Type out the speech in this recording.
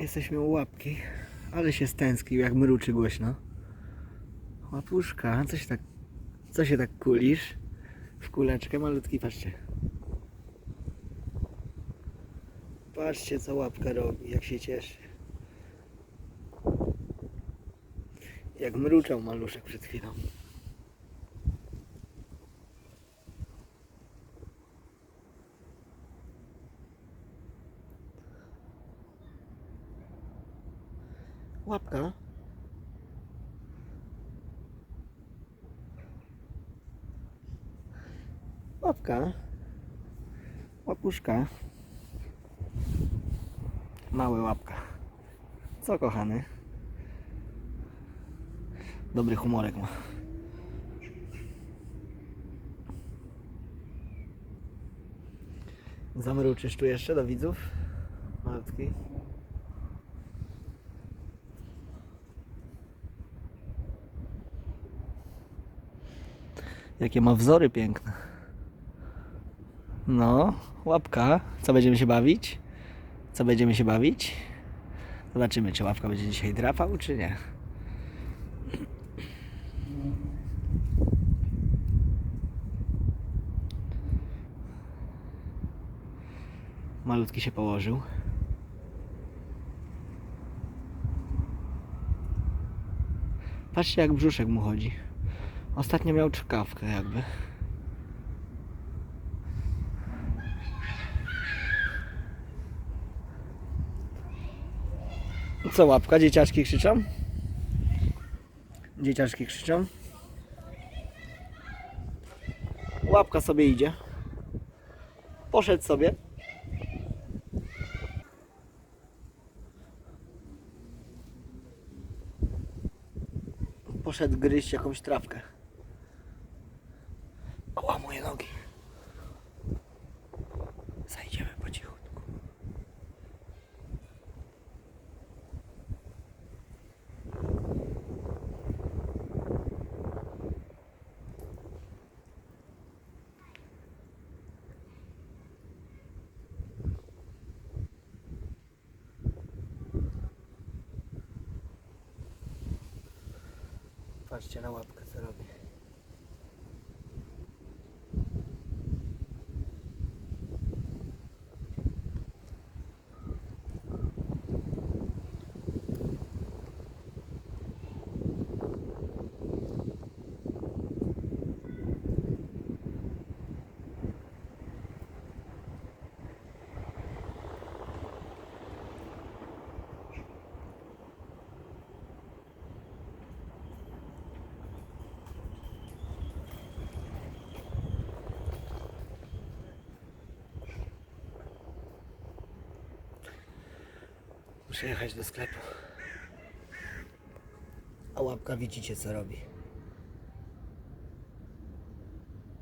Jesteśmy u łapki, ale się stęsknił, jak mruczy głośno. Łapuszka, co się tak, co się tak kulisz? W kuleczkę malutki, patrzcie. Patrzcie, co łapka robi, jak się cieszy. Jak mruczał maluszek przed chwilą. Łapka. Łapka. Łapuszka. Małe łapka. Co kochany? Dobry humorek ma. Zamruczysz tu jeszcze do widzów? Malutki. Jakie ma wzory piękne. No, łapka. Co będziemy się bawić? Co będziemy się bawić? Zobaczymy, czy łapka będzie dzisiaj drapał, czy nie. Malutki się położył. Patrzcie, jak brzuszek mu chodzi. Ostatnio miał czkawkę jakby. Co łapka? Dzieciaczki krzyczą? Dzieciaczki krzyczą? Łapka sobie idzie. Poszedł sobie. Poszedł gryźć jakąś trawkę. Nogi. Zajdziemy po cichutku. Patrzcie na łapkę co robi. Muszę jechać do sklepu. A łapka widzicie co robi.